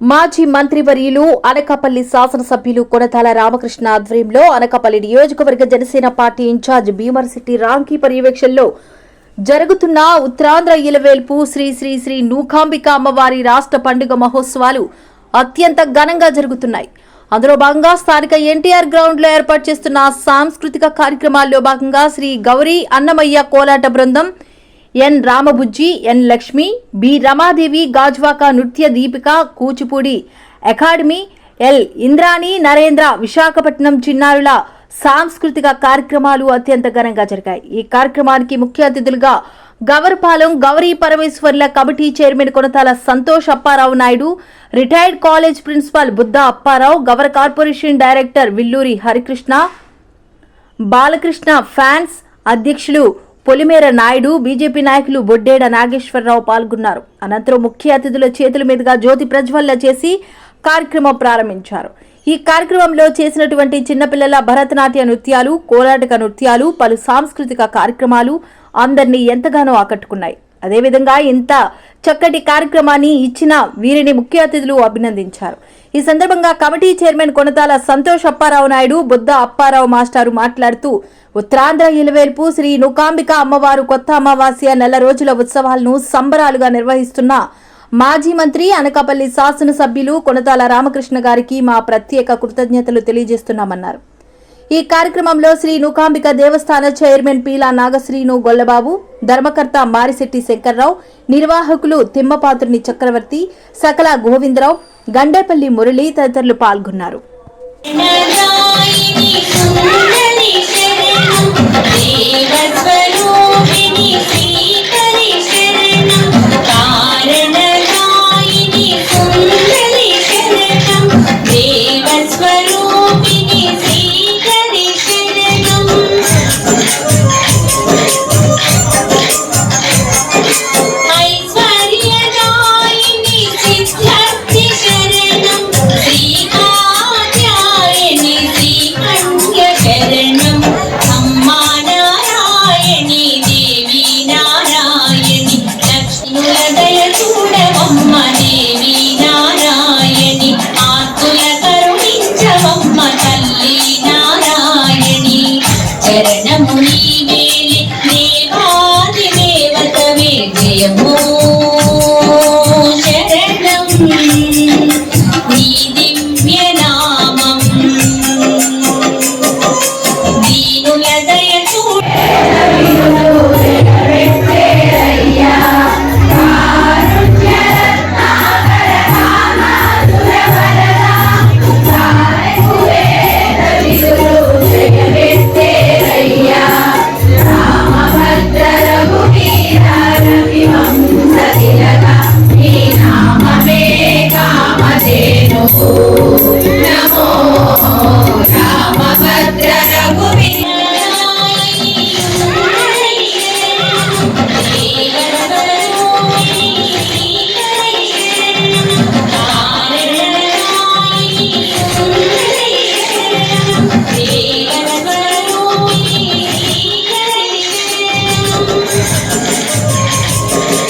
మాజీ మంత్రివర్యులు అనకాపల్లి శాసనసభ్యులు కొనతాల రామకృష్ణ ఆధ్వర్యంలో అనకాపల్లి నియోజకవర్గ Janasena party incharge city Ramky పర్యవేక్షణలో జరుగుతున్న ఉత్తరాంధ్ర ఇలవేల్పు శ్రీ శ్రీ శ్రీ నూకాంబిక అమ్మవారి రాష్ట్ర పండుగ మహోత్సవాలు అత్యంత ఘనంగా జరుగుతున్నాయి. అందులో భాగంగా స్థానిక ఎన్టీఆర్ గ్రౌండ్లో ఏర్పాటు చేస్తున్న సాంస్కృతిక కార్యక్రమాల్లో భాగంగా శ్రీ గౌరీ అన్నమయ్య కోలాట బృందం N Ramabujji N Lakshmi B Ramadevi Gajuwaka Nritya Deepika Kuchipudi academy L Indrani Narendra Visakhapatnam చిన్నారుల సాంస్కృతిక కార్యక్రమాలు అత్యంత ఘనంగా జరిగాయి. ఈ కార్యక్రమానికి ముఖ్య అతిథులుగా Gavarapalem Gauri పరమేశ్వర్ల committee chairman Konathala Santosh Apparao Naidu retired college principal Buddha Apparao Gavara corporation director Villuri Harikrishna Balakrishna fans అధ్యక్షులు పొలిమేర నాయుడు బీజేపీ నాయకులు బొడ్డేడ నాగేశ్వరరావు పాల్గొన్నారు. అనంతరం ముఖ్య అతిథుల చేతుల మీదుగా జ్యోతి ప్రజ్వల్ల చేసి కార్యక్రమం ప్రారంభించారు. ఈ కార్యక్రమంలో చేసినటువంటి చిన్నపిల్లల భరతనాట్య నృత్యాలు కోలాటక నృత్యాలు పలు సాంస్కృతిక కార్యక్రమాలు అందరినీ ఎంతగానో ఆకట్టుకున్నాయి. అదేవిధంగా ఇంత చక్కటి కార్యక్రమాన్ని ఇచ్చిన వీరిని ముఖ్య అతిథులు అభినందించారు. ఈ సందర్భంగా కమిటీ చైర్మన్ కొనతాల సంతోష్ అప్పారావు నాయుడు బుద్ధ అప్పారావు మాస్టారు మాట్లాడుతూ ఉత్తరాంధ్ర ఇలవేర్పు శ్రీ నుకాంబిక అమ్మవారు కొత్త అమావాస్య నెల రోజుల ఉత్సవాలను సంబరాలుగా నిర్వహిస్తున్న మాజీ మంత్రి అనకాపల్లి శాసనసభ్యులు కొనతాల రామకృష్ణ గారికి మా ప్రత్యేక కృతజ్ఞతలు తెలియజేస్తున్నామన్నారు. ఈ కార్యక్రమంలో శ్రీ నూకాంబిక దేవస్థాన చైర్మన్ పీలా నాగశ్రీను గొల్లబాబు ధర్మకర్త మారిశెట్టి శంకర్రావు నిర్వాహకులు తిమ్మపాత్రుని చక్రవర్తి సకల గోవిందరావు గండేపల్లి మురళి తదితరులు పాల్గొన్నారు. Thank you. Yes.